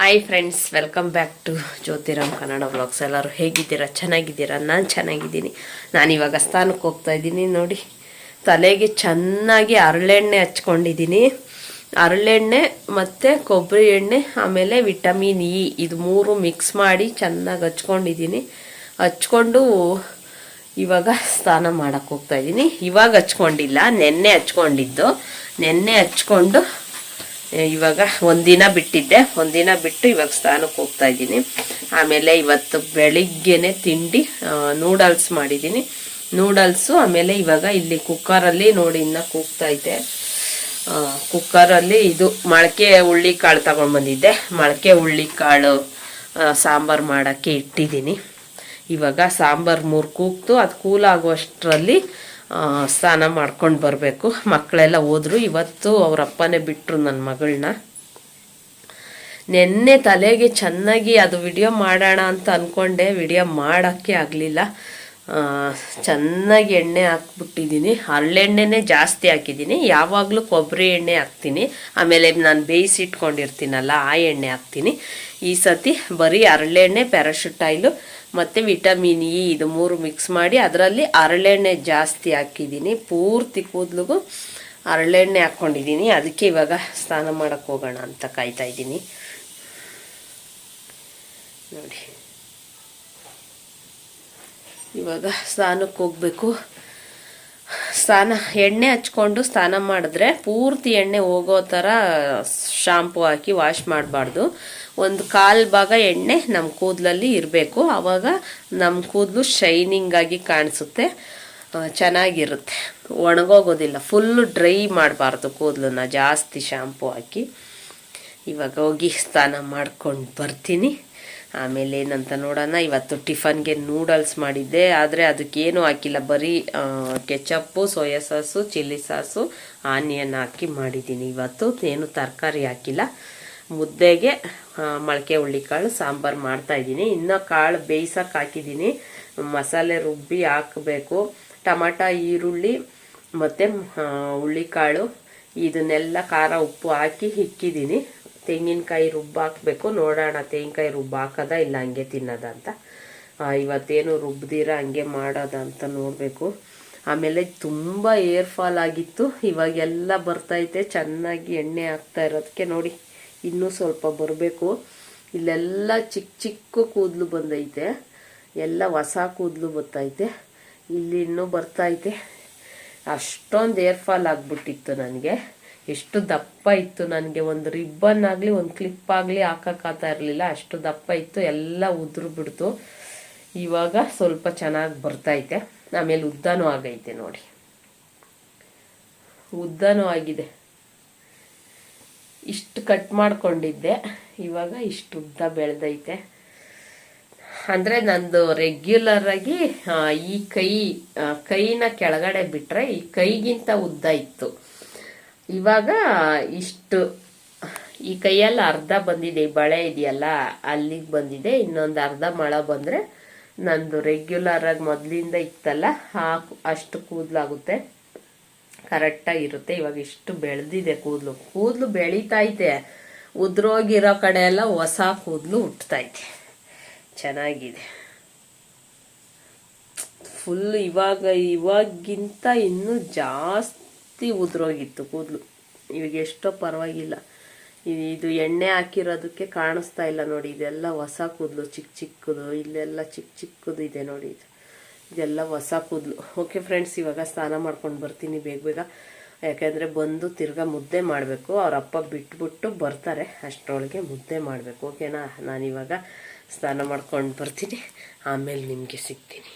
Hi friends welcome back to Jyothiram Kannada vlogs ಎಲ್ಲರೂ ಹೇಗಿದ್ದೀರಾ? ಚೆನ್ನಾಗಿದ್ದೀರಾ? ನಾನು ಚೆನ್ನಾಗಿದ್ದೀನಿ. ನಾನು ಇವಾಗ ಸ್ಥಾನಕ್ಕೆ ಹೋಗ್ತಾ ಇದ್ದೀನಿ, ನೋಡಿ. ತಲೆಗೆ ಚೆನ್ನಾಗಿ ಹರಳೆಣ್ಣೆ ಹಚ್ಕೊಂಡಿದ್ದೀನಿ. ಹರಳೆಣ್ಣೆ ಮತ್ತು ಕೊಬ್ಬರಿ ಎಣ್ಣೆ, ಆಮೇಲೆ ವಿಟಮಿನ್ ಇ. ಇದು ಮೂರು ಮಿಕ್ಸ್ ಮಾಡಿ ಚೆನ್ನಾಗಿ ಹಚ್ಕೊಂಡಿದ್ದೀನಿ. ಹಚ್ಕೊಂಡು ಇವಾಗ ಸ್ನಾನ ಮಾಡೋಕ್ಕೆ ಹೋಗ್ತಾ ಇದ್ದೀನಿ. ಇವಾಗ ಹಚ್ಕೊಂಡಿಲ್ಲ, ನೆನ್ನೆ ಹಚ್ಕೊಂಡಿದ್ದು. ನೆನ್ನೆ ಹಚ್ಕೊಂಡು ಇವಾಗ ಒಂದಿನ ಬಿಟ್ಟಿದ್ದೆ. ಒಂದಿನ ಬಿಟ್ಟು ಇವಾಗ ಸ್ಥಾನಕ್ಕೆ ಹೋಗ್ತಾ ಇದ್ದೀನಿ. ಆಮೇಲೆ ಇವತ್ತು ಬೆಳಿಗ್ಗೆನೆ ತಿಂಡಿ ನೂಡಲ್ಸ್ ಮಾಡಿದ್ದೀನಿ. ನೂಡಲ್ಸು ಆಮೇಲೆ ಇವಾಗ ಇಲ್ಲಿ ಕುಕ್ಕರಲ್ಲಿ ನೋಡಿ ಇನ್ನ ಕೂಗ್ತಾ ಇದ್ದೆ. ಕುಕ್ಕರಲ್ಲಿ ಇದು ಮೊಳಕೆ ಹುಳ್ಳಿ ಕಾಳು ತಗೊಂಡು ಬಂದಿದ್ದೆ. ಮೊಳಕೆ ಹುಳ್ಳಿ ಕಾಳು ಸಾಂಬಾರು ಮಾಡೋಕ್ಕೆ ಇಟ್ಟಿದ್ದೀನಿ. ಇವಾಗ ಸಾಂಬಾರು ಮೂರು ಕೂಗ್ತು. ಅದು ಕೂಲಾಗುವಷ್ಟರಲ್ಲಿ ಸ್ನಾನ ಮಾಡ್ಕೊಂಡು ಬರಬೇಕು. ಮಕ್ಕಳೆಲ್ಲ ಹೋದ್ರು. ಇವತ್ತು ಅವ್ರ ಅಪ್ಪನೇ ಬಿಟ್ಟರು ನನ್ನ ಮಗಳನ್ನ ನೆನ್ನೆ ತಲೆಗೆ ಚೆನ್ನಾಗಿ ಅದು ವಿಡಿಯೋ ಮಾಡೋಣ ಅಂತ ಅಂದ್ಕೊಂಡೆ ವಿಡಿಯೋ ಮಾಡೋಕ್ಕೆ ಆಗಲಿಲ್ಲ. ಚೆನ್ನಾಗಿ ಎಣ್ಣೆ ಹಾಕ್ಬಿಟ್ಟಿದ್ದೀನಿ. ಹರಳೆಣ್ಣೆನೇ ಜಾಸ್ತಿ ಹಾಕಿದ್ದೀನಿ. ಯಾವಾಗಲೂ ಕೊಬ್ಬರಿ ಎಣ್ಣೆ ಹಾಕ್ತೀನಿ. ಆಮೇಲೆ ನಾನು ಬೇಯಿಸಿಟ್ಕೊಂಡಿರ್ತೀನಲ್ಲ, ಆ ಎಣ್ಣೆ ಹಾಕ್ತೀನಿ. ಈ ಸತಿ ಬರೀ ಹರಳೆಣ್ಣೆ ಪ್ಯಾರಾಶೂಟ್ ಆಯಿಲು ಮತ್ತು ವಿಟಮಿನ್ ಇ ಇದು ಮೂರು ಮಿಕ್ಸ್ ಮಾಡಿ ಅದರಲ್ಲಿ ಹರಳೆಣ್ಣೆ ಜಾಸ್ತಿ ಹಾಕಿದ್ದೀನಿ. ಪೂರ್ತಿ ಕೂದಲಿಗೂ ಹರಳೆಣ್ಣೆ ಹಾಕ್ಕೊಂಡಿದ್ದೀನಿ ಅದಕ್ಕೆ ಇವಾಗ ಸ್ನಾನ ಮಾಡೋಕ್ಕೆ ಹೋಗೋಣ ಅಂತ ಕಾಯ್ತಾ ಇದ್ದೀನಿ. ನೋಡಿ. ಇವಾಗ ಸ್ನಾನಕ್ಕೆ ಹೋಗಬೇಕು. ಸ್ನಾನ ಎಣ್ಣೆ ಹಚ್ಕೊಂಡು ಸ್ನಾನ ಮಾಡಿದ್ರೆ ಪೂರ್ತಿ ಎಣ್ಣೆ ಹೋಗೋ ಥರ ಶಾಂಪು ಹಾಕಿ ವಾಶ್ ಮಾಡಬಾರ್ದು. ಒಂದು ಕಾಲು ಭಾಗ ಎಣ್ಣೆ ನಮ್ಮ ಕೂದಲಲ್ಲಿ ಇರಬೇಕು. ಆವಾಗ ನಮ್ಮ ಕೂದಲು ಶೈನಿಂಗ್ ಆಗಿ ಕಾಣಿಸುತ್ತೆ ಚೆನ್ನಾಗಿರುತ್ತೆ. ಒಣಗೋಗೋದಿಲ್ಲ ಫುಲ್ಲು ಡ್ರೈ ಮಾಡಬಾರ್ದು ಕೂದಲನ್ನ, ಜಾಸ್ತಿ ಶಾಂಪು ಹಾಕಿ. ಇವಾಗ ಹೋಗಿ ಸ್ನಾನ ಮಾಡ್ಕೊಂಡು ಬರ್ತೀನಿ. ಆಮೇಲೆ ಏನಂತ ನೋಡೋಣ, ಇವತ್ತು ಟಿಫನ್ಗೆ ನೂಡಲ್ಸ್ ಮಾಡಿದ್ದೆ. ಆದರೆ ಅದಕ್ಕೇನು ಹಾಕಿಲ್ಲ, ಬರೀ ketchup soya sauce chilli sauce onion ಹಾಕಿ ಮಾಡಿದ್ದೀನಿ. ಇವತ್ತು ಏನು ತರಕಾರಿ ಹಾಕಿಲ್ಲ. ಮುದ್ದೆಗೆ ಮೊಳಕೆ ಹುಳ್ಳಿಕಾಳು, ಸಾಂಬಾರು ಮಾಡ್ತಾ ಇದ್ದೀನಿ. ಇನ್ನು ಕಾಳು ಬೇಯಿಸೋಕೆ ಹಾಕಿದ್ದೀನಿ. ಮಸಾಲೆ ರುಬ್ಬಿ ಹಾಕಬೇಕು. ಟಮಾಟ, ಈರುಳ್ಳಿ ಮತ್ತು ಹುಳ್ಳಿಕಾಳು, ಇದನ್ನೆಲ್ಲ ಖಾರ, ಉಪ್ಪು ಹಾಕಿ ಇಕ್ಕಿದ್ದೀನಿ ತೆಂಗಿನಕಾಯಿ ರುಬ್ಬ ಹಾಕಬೇಕು. ನೋಡೋಣ, ತೆಂಗಿನಕಾಯಿ ರುಬ್ಬ ಹಾಕೋದ ಇಲ್ಲ ಹಂಗೆ ತಿನ್ನೋದ ಅಂತ. ಇವತ್ತೇನು ರುಬ್ಬದಿರ ಹಂಗೆ ಮಾಡೋದ ಅಂತ ನೋಡಬೇಕು. ಆಮೇಲೆ ತುಂಬ ಏರ್ ಫಾಲ್ ಆಗಿತ್ತು. ಇವಾಗೆಲ್ಲ ಬರ್ತೈತೆ ಚೆನ್ನಾಗಿ ಎಣ್ಣೆ ಹಾಕ್ತಾ ಇರೋದಕ್ಕೆ ನೋಡಿ. ಇನ್ನೂ ಸ್ವಲ್ಪ ಬರಬೇಕು. ಇಲ್ಲೆಲ್ಲ ಚಿಕ್ಕ ಚಿಕ್ಕ ಕೂದಲು ಬಂದೈತೆ. ಎಲ್ಲ ಹೊಸ ಕೂದಲು ಬರ್ತೈತೆ ಇಲ್ಲಿ ಇನ್ನೂ ಬರ್ತೈತೆ. ಅಷ್ಟೊಂದು ಏರ್ ಫಾಲ್ ಆಗಿಬಿಟ್ಟಿತ್ತು ನನಗೆ. ಎಷ್ಟು ದಪ್ಪ ಇತ್ತು ನನಗೆ. ಒಂದು ರಿಬ್ಬನ್ ಆಗಲಿ, ಒಂದು ಕ್ಲಿಪ್ ಆಗಲಿ ಹಾಕೋಕ್ಕಾಗ್ತಾ ಇರಲಿಲ್ಲ. ಅಷ್ಟು ದಪ್ಪ ಇತ್ತು. ಎಲ್ಲ ಉದುರು ಬಿಡ್ತು. ಇವಾಗ ಸ್ವಲ್ಪ ಚೆನ್ನಾಗಿ ಬರ್ತೈತೆ. ಆಮೇಲೆ ಉದ್ದನೂ ಆಗೈತೆ ನೋಡಿ. ಉದ್ದನೂ ಆಗಿದೆ. ಇಷ್ಟು ಕಟ್ ಮಾಡ್ಕೊಂಡಿದ್ದೆ. ಇವಾಗ ಇಷ್ಟು ಉದ್ದ ಬೆಳೆದೈತೆ. ಅಂದರೆ ನಂದು ರೆಗ್ಯುಲರಾಗಿ ಈ ಕೈ ಕೈನ ಕೆಳಗಡೆ ಬಿಟ್ಟರೆ ಈ ಕೈಗಿಂತ ಉದ್ದ ಇತ್ತು. ಇವಾಗ ಇಷ್ಟು, ಈ ಕೈಯಲ್ಲಿ ಅರ್ಧ ಬಂದಿದೆ, ಈ ಬಳೆ ಇದೆಯಲ್ಲ, ಅಲ್ಲಿಗೆ ಬಂದಿದೆ. ಇನ್ನೊಂದು ಅರ್ಧ ಮೊಳ ಬಂದರೆ ನಂದು ರೆಗ್ಯುಲರಾಗಿ ಮೊದಲಿಂದ ಇತ್ತಲ್ಲ ಆ ಅಷ್ಟು ಕೂದಲಾಗುತ್ತೆ. ಕರೆಕ್ಟಾಗಿ ಇರುತ್ತೆ. ಇವಾಗ ಇಷ್ಟು ಬೆಳೆದಿದೆ ಕೂದಲು. ಕೂದಲು ಬೆಳೀತೈತೆ. ಉದ್ರೋಗಿರೋ ಕಡೆ ಎಲ್ಲ ಹೊಸ ಕೂದಲು ಹುಟ್ಟತೈತೆ ಚೆನ್ನಾಗಿದೆ. ಫುಲ್ ಇವಾಗ ಇವಾಗಿಂತ ಇನ್ನೂ ಜಾಸ್ತಿ ಉದ್ರೋಗಿತ್ತು ಕೂದಲು. ಇವಾಗ ಎಷ್ಟೋ ಪರವಾಗಿಲ್ಲ. ಇದು ಎಣ್ಣೆ ಹಾಕಿರೋದಕ್ಕೆ ಕಾಣಿಸ್ತಾ ಇಲ್ಲ ನೋಡಿ. ಇದೆಲ್ಲ ಹೊಸ ಕೂದಲು, ಚಿಕ್ಕ ಚಿಕ್ಕದು, ಇಲ್ಲೆಲ್ಲ ಚಿಕ್ಕ ಚಿಕ್ಕದು ಇದೆ ನೋಡಿ ಇದು. ಇದೆಲ್ಲ ಹೊಸ ಕೂದಲು. ಓಕೆ ಫ್ರೆಂಡ್ಸ್ ಇವಾಗ ಸ್ನಾನ ಮಾಡ್ಕೊಂಡು ಬರ್ತೀನಿ ಬೇಗ ಬೇಗ. ಯಾಕೆಂದರೆ ಬಂದು ತಿರ್ಗಾ ಮುದ್ದೆ ಮಾಡಬೇಕು. ಅವ್ರ ಅಪ್ಪ ಬಿಟ್ಬಿಟ್ಟು ಬರ್ತಾರೆ. ಅಷ್ಟರೊಳಗೆ ಮುದ್ದೆ ಮಾಡಬೇಕು. ಓಕೆನಾ ನಾನಿವಾಗ ಸ್ನಾನ ಮಾಡ್ಕೊಂಡು ಬರ್ತೀನಿ. ಆಮೇಲೆ ನಿಮಗೆ ಸಿಗ್ತೀನಿ.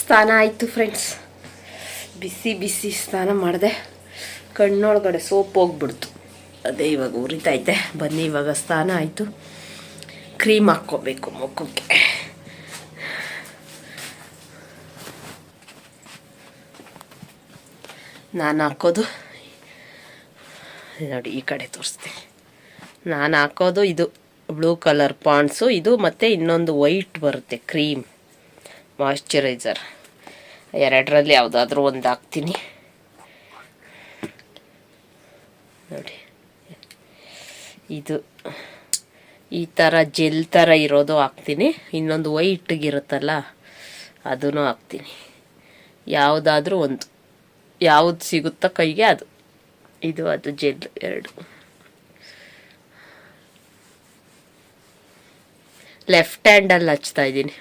ಸ್ನಾನ ಆಯಿತು ಫ್ರೆಂಡ್ಸ್ ಬಿಸಿ ಬಿಸಿ ಸ್ನಾನ ಮಾಡಿದೆ. ಕಣ್ಣೊಳಗಡೆ ಸೋಪ್ ಹೋಗ್ಬಿಡ್ತು. ಅದೇ ಇವಾಗ ಉರಿತೈತೆ ಬನ್ನಿ, ಇವಾಗ ಸ್ನಾನ ಆಯಿತು. ಕ್ರೀಮ್ ಹಾಕ್ಕೋಬೇಕು ಮುಖಕ್ಕೆ ನಾನು ಹಾಕೋದು ನೋಡಿ ಈ ಕಡೆ ತೋರಿಸ್ತೀನಿ. ನಾನು ಹಾಕೋದು ಇದು ಬ್ಲೂ ಕಲರ್ ಪಾಂಡ್ಸು ಇದು ಮತ್ತು ಇನ್ನೊಂದು ವೈಟ್ ಬರುತ್ತೆ ಕ್ರೀಮ್ ಮಾಯಶ್ಚರೈಸರ್ ಎರಡರಲ್ಲಿ ಯಾವುದಾದ್ರೂ ಒಂದು ಹಾಕ್ತೀನಿ. ನೋಡಿ. ಇದು ಈ ಥರ ಜೆಲ್ ಥರ ಇರೋದು ಹಾಕ್ತೀನಿ. ಇನ್ನೊಂದು ವೈಟ್ಗಿರುತ್ತಲ್ಲ ಅದೂ ಹಾಕ್ತೀನಿ. ಯಾವುದಾದ್ರೂ ಒಂದು. ಯಾವುದು ಸಿಗುತ್ತೋ ಕೈಗೆ ಅದು. ಇದು, ಅದು ಜೆಲ್ ಎರಡು. ಲೆಫ್ಟ್ ಹ್ಯಾಂಡಲ್ಲಿ ಹಚ್ತಾ ಇದ್ದೀನಿ.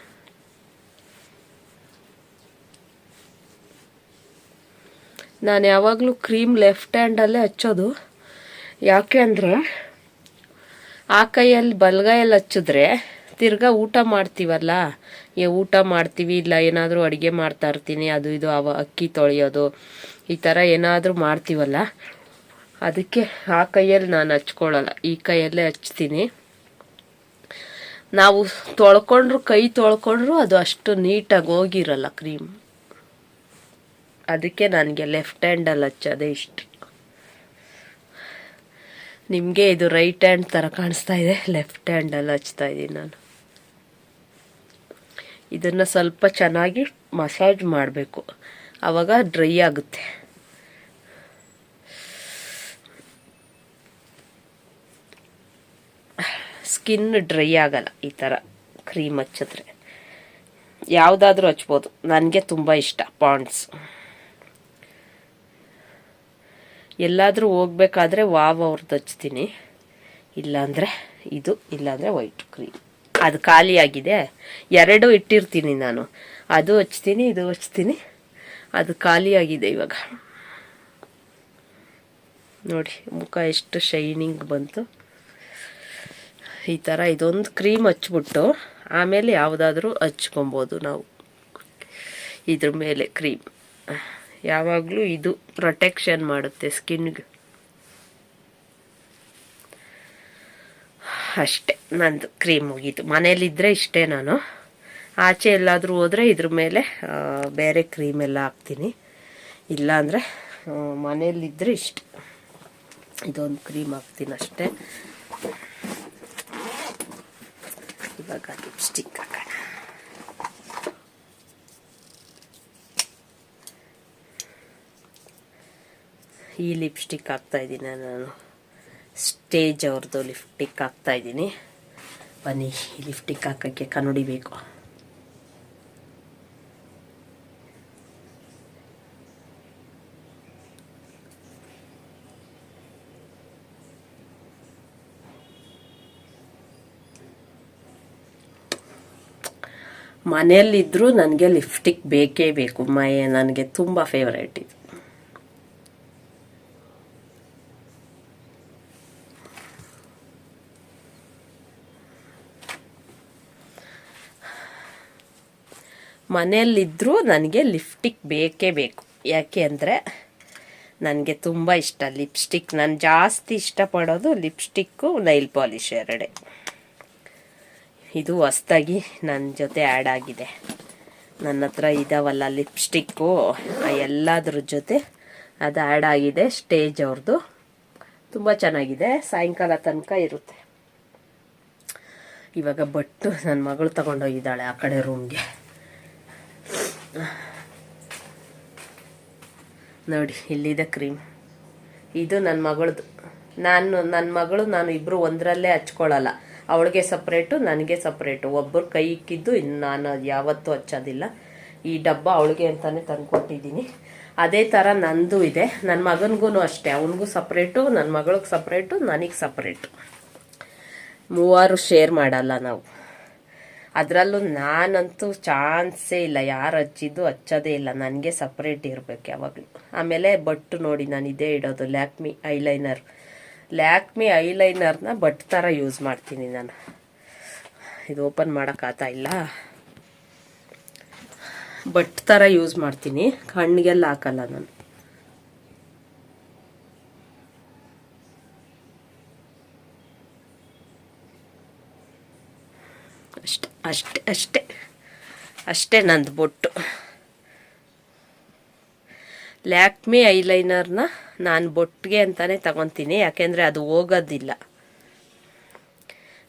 ನಾನು ಯಾವಾಗಲೂ ಕ್ರೀಮ್ ಲೆಫ್ಟ್ ಹ್ಯಾಂಡಲ್ಲೇ ಹಚ್ಚೋದು. ಯಾಕೆ ಅಂದರೆ ಆ ಕೈಯಲ್ಲಿ ಬಲ್ಗೈಯಲ್ಲಿ ಹಚ್ಚಿದ್ರೆ ತಿರ್ಗ ಊಟ ಮಾಡ್ತೀವಲ್ಲ? ಏ, ಊಟ ಮಾಡ್ತೀವಿ, ಇಲ್ಲ ಏನಾದರೂ ಅಡುಗೆ ಮಾಡ್ತಾ ಇರ್ತೀನಿ, ಅದು ಇದು, ಅವ ಅಕ್ಕಿ ತೊಳೆಯೋದು, ಈ ಥರ ಏನಾದರೂ ಮಾಡ್ತೀವಲ್ಲ? ಅದಕ್ಕೆ ಆ ಕೈಯಲ್ಲಿ ನಾನು ಹಚ್ಕೊಳ್ಳಲ್ಲ. ಈ ಕೈಯಲ್ಲೇ ಹಚ್ತೀನಿ. ನಾವು ತೊಳ್ಕೊಂಡ್ರು, ಕೈ ತೊಳ್ಕೊಂಡ್ರು ಅದು ಅಷ್ಟು ನೀಟಾಗಿ ಹೋಗಿರಲ್ಲ ಕ್ರೀಮ್. ಅದಕ್ಕೆ ನನಗೆ ಲೆಫ್ಟ್ ಹ್ಯಾಂಡಲ್ಲಿ ಹಚ್ಚೋದೇ ಇಷ್ಟ. ನಿಮಗೆ ಇದು ರೈಟ್ ಹ್ಯಾಂಡ್ ಥರ ಕಾಣಿಸ್ತಾ ಇದೆ ಲೆಫ್ಟ್ ಹ್ಯಾಂಡಲ್ಲಿ ಹಚ್ತಾ ಇದ್ದೀನಿ ನಾನು. ಇದನ್ನು ಸ್ವಲ್ಪ ಚೆನ್ನಾಗಿ ಮಸಾಜ್ ಮಾಡಬೇಕು. ಆವಾಗ ಡ್ರೈ ಆಗುತ್ತೆ. ಸ್ಕಿನ್ ಡ್ರೈ ಆಗಲ್ಲ ಈ ಥರ ಕ್ರೀಮ್ ಹಚ್ಚಿದ್ರೆ. ಯಾವುದಾದ್ರೂ ಹಚ್ಬೋದು. ನನಗೆ ತುಂಬ ಇಷ್ಟ, ಪಾಂಡ್ಸ್. ಎಲ್ಲಾದರೂ ಹೋಗ್ಬೇಕಾದ್ರೆ ವಾವ್ ಅವ್ರದ್ದು ಹಚ್ತೀನಿ ಇಲ್ಲಾಂದರೆ ಇದು, ಇಲ್ಲಾಂದರೆ ವೈಟ್ ಕ್ರೀಮ್ ಅದು ಖಾಲಿಯಾಗಿದೆ ಎರಡು ಇಟ್ಟಿರ್ತೀನಿ ನಾನು. ಅದು ಹಚ್ತೀನಿ, ಇದು ಹಚ್ತೀನಿ. ಅದು ಖಾಲಿಯಾಗಿದೆ ಇವಾಗ. ನೋಡಿ, ಮುಖ ಎಷ್ಟು ಶೈನಿಂಗ್ ಬಂತು. ಈ ಥರ ಇದೊಂದು ಕ್ರೀಮ್ ಹಚ್ಬಿಟ್ಟು ಆಮೇಲೆ ಯಾವುದಾದ್ರೂ ಹಚ್ಕೊಬೋದು ನಾವು. ಇದ್ರ ಮೇಲೆ ಕ್ರೀಮ್ ಯಾವಾಗಲೂ ಇದು ಪ್ರೊಟೆಕ್ಷನ್ ಮಾಡುತ್ತೆ ಸ್ಕಿನ್ಗೆ. ಅಷ್ಟೇ, ನಂದು ಕ್ರೀಮ್ ಮುಗೀತು. ಮನೇಲಿದ್ದರೆ ಇಷ್ಟೇ ನಾನು. ಆಚೆ ಎಲ್ಲಾದರೂ ಹೋದರೆ ಇದ್ರ ಮೇಲೆ ಬೇರೆ ಕ್ರೀಮ್ ಎಲ್ಲ ಹಾಕ್ತೀನಿ. ಇಲ್ಲಾಂದರೆ ಮನೇಲಿದ್ದರೆ ಇಷ್ಟ. ಇದೊಂದು ಕ್ರೀಮ್ ಹಾಕ್ತೀನಿ ಅಷ್ಟೇ. ಇವಾಗ ಲಿಪ್ಸ್ಟಿಕ್ ಹಾಕೋಣ. ಈ ಲಿಪ್ಸ್ಟಿಕ್ ಹಾಕ್ತಾ ಇದ್ದೀನಿ ನಾನು. ಸ್ಟೇಜ್ ಅವ್ರದ್ದು ಲಿಪ್ಸ್ಟಿಕ್ ಹಾಕ್ತಾ ಇದ್ದೀನಿ. ಬನ್ನಿ, ಈ ಲಿಪ್ಸ್ಟಿಕ್ ಹಾಕೋಕ್ಕೆ ಕನ್ನಡಿ ಬೇಕು. ಮನೆಯಲ್ಲಿದ್ದರೂ ನನಗೆ ಲಿಪ್ಸ್ಟಿಕ್ ಬೇಕೇ ಬೇಕು. ಮೈ, ನನಗೆ ತುಂಬ ಫೇವ್ರೇಟ್ ಇದು. ಮನೆಯಲ್ಲಿದ್ದರೂ ನನಗೆ ಲಿಪ್ಸ್ಟಿಕ್ ಬೇಕೇ ಬೇಕು. ಯಾಕೆ ಅಂದರೆ ನನಗೆ ತುಂಬ ಇಷ್ಟ ಲಿಪ್ಸ್ಟಿಕ್. ನಾನು ಜಾಸ್ತಿ ಇಷ್ಟಪಡೋದು ಲಿಪ್ಸ್ಟಿಕ್ಕು ನೈಲ್ ಪಾಲಿಷ್ ಎರಡೇ. ಇದು ಹೊಸ್ದಾಗಿ ನನ್ನ ಜೊತೆ ಆ್ಯಡ್ ಆಗಿದೆ. ನನ್ನ ಹತ್ರ ಇದಾವಲ್ಲ ಲಿಪ್ಸ್ಟಿಕ್ಕು. ಎಲ್ಲದ್ರ ಜೊತೆ ಅದು ಆ್ಯಡ್ ಆಗಿದೆ ಸ್ಟೇಜ್ ಅವ್ರದ್ದು ತುಂಬ ಚೆನ್ನಾಗಿದೆ. ಸಾಯಂಕಾಲ ತನಕ ಇರುತ್ತೆ. ಇವಾಗ ಬಟ್ಟು ನನ್ನ ಮಗಳು ತಗೊಂಡೋಗಿದ್ದಾಳೆ ಆ ಕಡೆ ರೂಮ್ಗೆ ನೋಡಿ, ಇಲ್ಲಿದೆ ಕ್ರೀಮ್. ಇದು ನನ್ನ ಮಗಳದು ನಾನು ನನ್ನ ಮಗಳು ನಾನು ಇಬ್ಬರು ಒಂದರಲ್ಲೇ ಹಚ್ಕೊಳ್ಳಲ್ಲ. ಅವಳಿಗೆ ಸಪ್ರೇಟು ನನಗೆ ಸಪ್ರೇಟು ಒಬ್ಬರು ಕೈ ಇಕ್ಕಿದ್ದು ಇನ್ನು ನಾನು ಯಾವತ್ತೂ ಹಚ್ಚೋದಿಲ್ಲ. ಈ ಡಬ್ಬ ಅವಳಿಗೆ ಅಂತಲೇ ತಂದುಕೊಟ್ಟಿದ್ದೀನಿ ಅದೇ ಥರ ನಂದು ಇದೆ. ನನ್ನ ಮಗನಿಗೂ ಅಷ್ಟೇ. ಅವನಿಗೂ ಸಪ್ರೇಟು ನನ್ನ ಮಗಳಿಗೆ ಸಪ್ರೇಟು ನನಗೆ ಸಪ್ರೇಟು ಮೂವರು ಶೇರ್ ಮಾಡಲ್ಲ ನಾವು. ಅದರಲ್ಲೂ ನಾನಂತೂ ಚಾನ್ಸೇ ಇಲ್ಲ. ಯಾರು ಹಚ್ಚಿದ್ದು ಹಚ್ಚೋದೇ ಇಲ್ಲ. ನನಗೆ ಸಪ್ರೇಟ್ ಇರಬೇಕು ಯಾವಾಗಲೂ. ಆಮೇಲೆ ಬಟ್ಟು ನೋಡಿ ನಾನು ಇದೇ ಇಡೋದು. ಲ್ಯಾಕ್ಮಿ ಐಲೈನರ್. ಲ್ಯಾಕ್ಮಿ ಐಲೈನರ್ನ ಬಟ್ ಥರ ಯೂಸ್ ಮಾಡ್ತೀನಿ ನಾನು. ಇದು ಓಪನ್ ಮಾಡೋಕ್ಕಾಗ್ತಾ ಇಲ್ಲ. ಬಟ್ ಥರ ಯೂಸ್ ಮಾಡ್ತೀನಿ. ಕಣ್ಣಿಗೆಲ್ಲ ಹಾಕಲ್ಲ ನಾನು. ಅಷ್ಟೆ ಅಷ್ಟೆ, ಅಷ್ಟೇ ನಂದು ಬೊಟ್ಟು. ಲ್ಯಾಕ್ಮಿ ಐಲೈನರ್ನ ನಾನು ಬೊಟ್ಟಿಗೆ ಅಂತಲೇ ತಗೊತೀನಿ, ಯಾಕೆಂದರೆ ಅದು ಹೋಗೋದಿಲ್ಲ.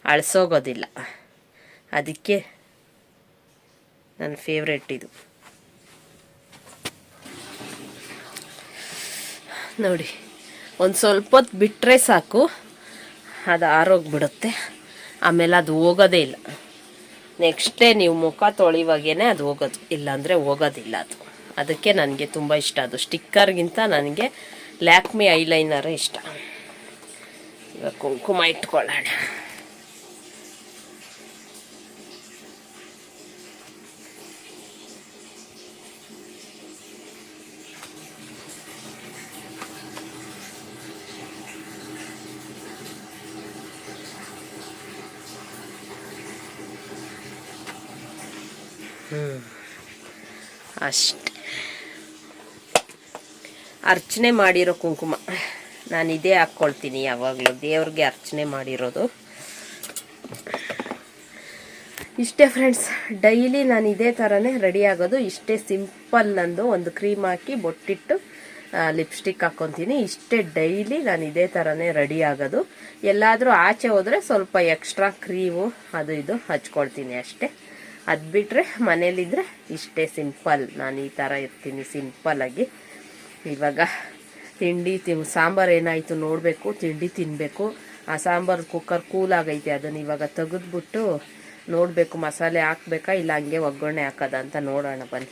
ಅಳಿಸೋಗೋದಿಲ್ಲ. ಅದಕ್ಕೆ ನನ್ನ ಫೇವ್ರೆಟ್ ಇದು. ನೋಡಿ, ಒಂದು ಸ್ವಲ್ಪ ಹೊತ್ತು ಬಿಟ್ಟರೆ ಸಾಕು, ಅದು ಆರೋಗ್ಬಿಡುತ್ತೆ. ಆಮೇಲೆ ಅದು ಹೋಗೋದೇ ಇಲ್ಲ. ನೆಕ್ಸ್ಟ್ ಡೇ ನೀವು ಮುಖ ತೊಳಿವಾಗೇನೆ ಅದು ಹೋಗೋದು. ಇಲ್ಲಾಂದರೆ ಹೋಗೋದಿಲ್ಲ ಅದು. ಅದಕ್ಕೆ ನನಗೆ ತುಂಬ ಇಷ್ಟ ಅದು. ಸ್ಟಿಕ್ಕರ್ಗಿಂತ ನನಗೆ ಲ್ಯಾಕ್ಮಿ ಐಲೈನರೇ ಇಷ್ಟ. ಇವಾಗ ಕುಂಕುಮ ಇಟ್ಕೊಳ್ಳೋಣ. ಅಷ್ಟೆ. ಅರ್ಚನೆ ಮಾಡಿರೋ ಕುಂಕುಮ. ನಾನು ಇದೇ ಹಾಕ್ಕೊಳ್ತೀನಿ ಯಾವಾಗಲೂ. ದೇವ್ರಿಗೆ ಅರ್ಚನೆ ಮಾಡಿರೋದು. ಇಷ್ಟೇ ಫ್ರೆಂಡ್ಸ್ ಡೈಲಿ ನಾನು ಇದೇ ಥರನೇ ರೆಡಿ ಆಗೋದು. ಇಷ್ಟೇ ಸಿಂಪಲ್ ನಂದು. ಒಂದು ಕ್ರೀಮ್ ಹಾಕಿ ಬೊಟ್ಟಿಟ್ಟು ಲಿಪ್ಸ್ಟಿಕ್ ಹಾಕ್ಕೊತೀನಿ ಇಷ್ಟೇ ಡೈಲಿ ನಾನು ಇದೇ ಥರನೇ ರೆಡಿ ಆಗೋದು. ಎಲ್ಲಾದರೂ ಆಚೆ ಹೋದರೆ ಸ್ವಲ್ಪ ಎಕ್ಸ್ಟ್ರಾ ಕ್ರೀಮು ಅದು ಇದು ಹಚ್ಕೊಳ್ತೀನಿ ಅಷ್ಟೇ. ಅದು ಬಿಟ್ಟರೆ ಮನೇಲಿದ್ದರೆ ಇಷ್ಟೇ ಸಿಂಪಲ್. ನಾನು ಈ ಥರ ಇರ್ತೀನಿ ಸಿಂಪಲ್ಲಾಗಿ ಇವಾಗ ತಿಂಡಿ ತಿ, ಸಾಂಬಾರು ಏನಾಯಿತು ನೋಡಬೇಕು, ತಿಂಡಿ ತಿನ್ನಬೇಕು ಆ ಸಾಂಬಾರು ಕುಕ್ಕರ್ ಕೂಲ್ ಆಗೈತೆ, ಅದನ್ನು ಇವಾಗ ತೆಗೆದ್ಬಿಟ್ಟು ನೋಡಬೇಕು, ಮಸಾಲೆ ಹಾಕ್ಬೇಕಾ ಇಲ್ಲ ಹಂಗೆ ಒಗ್ಗರಣೆ ಹಾಕೋದ ಅಂತ ನೋಡೋಣ ಬನ್ನಿ.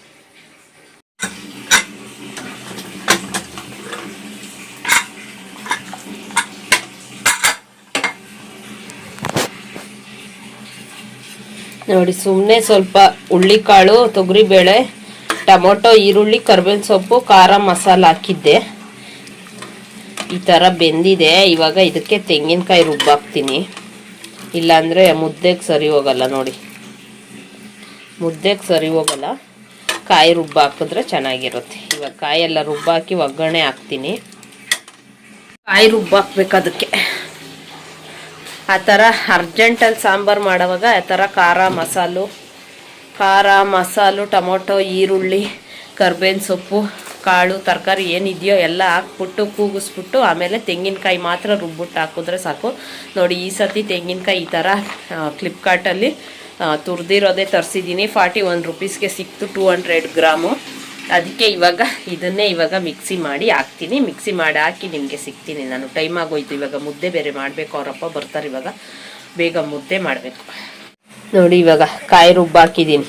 ನೋಡಿ ಸುಮ್ಮನೆ ಸ್ವಲ್ಪ ಹುಳ್ಳಿಕಾಳು ತೊಗರಿಬೇಳೆ, ಟೊಮೊಟೊ, ಈರುಳ್ಳಿ, ಕರ್ಬೇವಿನ ಸೊಪ್ಪು, ಖಾರ ಮಸಾಲ ಹಾಕಿದ್ದೆ. ಈ ಥರ ಬೆಂದಿದೆ. ಇವಾಗ ಇದಕ್ಕೆ ತೆಂಗಿನಕಾಯಿ ರುಬ್ಬಾಕ್ತೀನಿ ಇಲ್ಲಾಂದರೆ ಮುದ್ದೆಗೆ ಸರಿ ಹೋಗಲ್ಲ ನೋಡಿ. ಮುದ್ದೆಗೆ ಸರಿ ಹೋಗಲ್ಲ. ಕಾಯಿ ರುಬ್ಬಾಕಿದ್ರೆ ಚೆನ್ನಾಗಿರುತ್ತೆ. ಇವಾಗ ಕಾಯೆಲ್ಲ ರುಬ್ಬಾಕಿ ಒಗ್ಗರಣೆ ಹಾಕ್ತೀನಿ. ಕಾಯಿ ರುಬ್ಬಾಕ್ಬೇಕು ಅದಕ್ಕೆ. ಆ ಥರ ಅರ್ಜೆಂಟಲ್ಲಿ ಸಾಂಬಾರು ಮಾಡೋವಾಗ ಆ ಥರ ಖಾರ ಮಸಾಲು ಖಾರ ಮಸಾಲು, ಟೊಮೊಟೊ, ಈರುಳ್ಳಿ, ಕರ್ಬೇವಿನ ಸೊಪ್ಪು, ಕಾಳು, ತರಕಾರಿ ಏನಿದೆಯೋ ಎಲ್ಲ ಹಾಕ್ಬಿಟ್ಟು ಕೂಗಿಸ್ಬಿಟ್ಟು ಆಮೇಲೆ ತೆಂಗಿನಕಾಯಿ ಮಾತ್ರ ರುಬ್ಬಿಟ್ಟು ಹಾಕಿದ್ರೆ ಸಾಕು. ನೋಡಿ, ಈ ಸತಿ ತೆಂಗಿನಕಾಯಿ ಈ ಥರ ಫ್ಲಿಪ್ಕಾರ್ಟಲ್ಲಿ ತುರಿದಿರೋದೇ ತರಿಸಿದ್ದೀನಿ. ಫಾರ್ಟಿ ಒನ್ ರುಪೀಸ್ಗೆ ಸಿಕ್ತು ಟೂ ಹಂಡ್ರೆಡ್ ಗ್ರಾಮು. ಅದಕ್ಕೆ ಇವಾಗ ಇದನ್ನೇ ಇವಾಗ ಮಿಕ್ಸಿ ಮಾಡಿ ಹಾಕ್ತೀನಿ. ಮಿಕ್ಸಿ ಮಾಡಿ ಹಾಕಿ ನಿಮಗೆ ಸಿಗ್ತೀನಿ. ನಾನು ಟೈಮ್ ಆಗೋಯ್ತು. ಇವಾಗ ಮುದ್ದೆ ಬೇರೆ ಮಾಡಬೇಕು. ಅವರಪ್ಪ ಬರ್ತಾರೆ ಇವಾಗ. ಬೇಗ ಮುದ್ದೆ ಮಾಡಬೇಕು. ನೋಡಿ ಇವಾಗ ಕಾಯಿ ರುಬ್ಬ ಹಾಕಿದ್ದೀನಿ.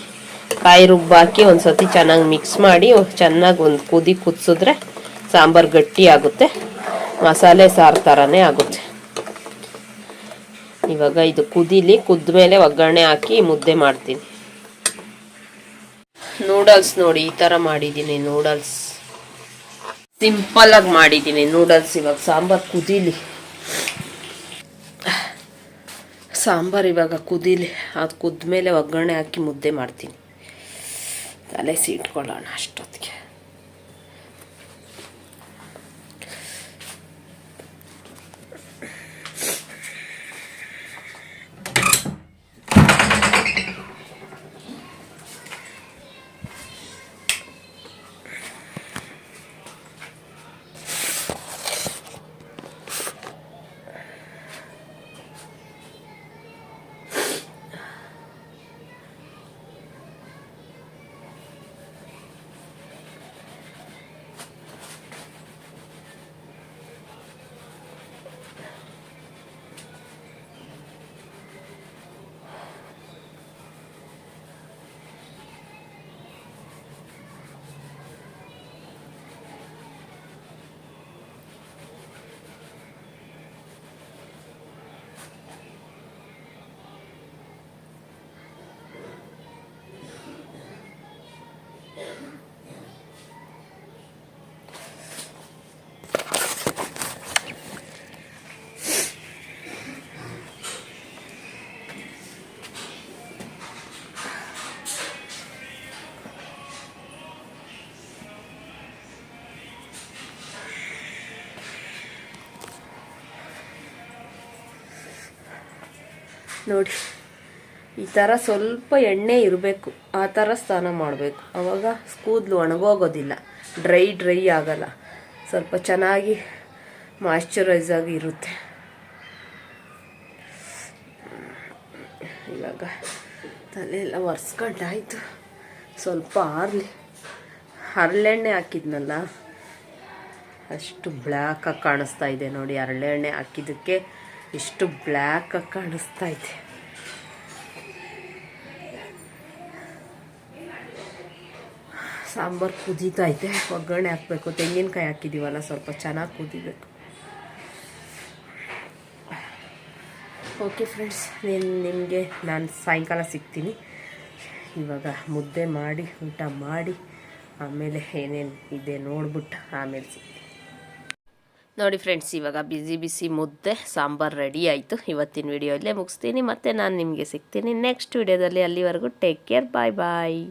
ಕಾಯಿ ರುಬ್ಬ ಹಾಕಿ ಒಂದು ಸತಿ ಚೆನ್ನಾಗಿ ಮಿಕ್ಸ್ ಮಾಡಿ ಚೆನ್ನಾಗಿ ಒಂದು ಕುದಿ ಕುದಿಸಿದ್ರೆ ಸಾಂಬಾರು ಗಟ್ಟಿ ಆಗುತ್ತೆ. ಮಸಾಲೆ ಸಾರು ಥರನೇ ಆಗುತ್ತೆ. ಇವಾಗ ಇದು ಕುದೀಲಿ ಕುದ್ದ ಮೇಲೆ ಒಗ್ಗರಣೆ ಹಾಕಿ ಮುದ್ದೆ ಮಾಡ್ತೀನಿ. ನೂಡಲ್ಸ್ ನೋಡಿ, ಈ ಥರ ಮಾಡಿದ್ದೀನಿ ನೂಡಲ್ಸ್ ಸಿಂಪಲಾಗಿ ಮಾಡಿದ್ದೀನಿ ನೂಡಲ್ಸ್ ಇವಾಗ. ಸಾಂಬಾರು ಕುದೀಲಿ. ಸಾಂಬಾರು ಇವಾಗ ಕುದೀಲಿ. ಅದು ಕುದ್ಮೇಲೆ ಒಗ್ಗರಣೆ ಹಾಕಿ ಮುದ್ದೆ ಮಾಡ್ತೀನಿ. ತಲೆ ಸೀಟ್ಕೊಳ್ಳೋಣ ಅಷ್ಟೊತ್ತಿಗೆ. ನೋಡಿ. ಈ ಥರ ಸ್ವಲ್ಪ ಎಣ್ಣೆ ಇರಬೇಕು. ಆ ಥರ ಸ್ನಾನ ಮಾಡಬೇಕು. ಆವಾಗ ಕೂದಲು ಒಣಗೋಗೋದಿಲ್ಲ ಡ್ರೈ ಡ್ರೈ ಆಗಲ್ಲ. ಸ್ವಲ್ಪ ಚೆನ್ನಾಗಿ ಮಾಯಶ್ಚರೈಸ್ ಆಗಿ ಇರುತ್ತೆ. ಇವಾಗ ತಲೆ ಎಲ್ಲ ಒರೆಸ್ಕೊಂಡಾಯ್ತು. ಸ್ವಲ್ಪ ಆರಲಿ. ಹರಳೆಣ್ಣೆ ಹಾಕಿದ್ನಲ್ಲ? ಅಷ್ಟು ಬ್ಲ್ಯಾಕಾಗಿ ಕಾಣಿಸ್ತಾ ಇದೆ ನೋಡಿ. ಹರಳೆಣ್ಣೆ ಹಾಕಿದ್ದಕ್ಕೆ ಎಷ್ಟು ಬ್ಲ್ಯಾಕ್ ಆಗಿ ಕಾಣಿಸ್ತಾ ಇದೆ. ಸಾಂಬಾರು ಕುದೀತಾ ಐತೆ ಒಗ್ಗರಣೆ ಹಾಕಬೇಕು. ತೆಂಗಿನಕಾಯಿ ಹಾಕಿದ್ದೀವಲ್ಲ ಸ್ವಲ್ಪ ಚೆನ್ನಾಗಿ ಕುದಿಬೇಕು. ಓಕೆ ಫ್ರೆಂಡ್ಸ್ ನೀನು ನಿಮಗೆ ನಾನು ಸಾಯಂಕಾಲ ಸಿಗ್ತೀನಿ. ಇವಾಗ ಮುದ್ದೆ ಮಾಡಿ, ಊಟ ಮಾಡಿ, ಆಮೇಲೆ ಏನೇನು ಇದೆ ನೋಡ್ಬಿಟ್ಟು ಆಮೇಲೆ ಸಿಗ್ತೀನಿ. ನೋಡಿ ಫ್ರೆಂಡ್ಸ್ ಇವಾಗ ಬಿಸಿ ಬಿಸಿ ಮುದ್ದೆ, ಸಾಂಬಾರು ರೆಡಿ ಆಯಿತು. ಇವತ್ತಿನ ವಿಡಿಯೋ ಇಲ್ಲೇ ಮುಗಿಸ್ತೀನಿ. ಮತ್ತು ನಾನು ನಿಮಗೆ ಸಿಗ್ತೀನಿ ನೆಕ್ಸ್ಟ್ ವಿಡಿಯೋದಲ್ಲಿ ಅಲ್ಲಿವರೆಗೂ ಟೇಕ್ ಕೇರ್ ಬಾಯ್ ಬಾಯ್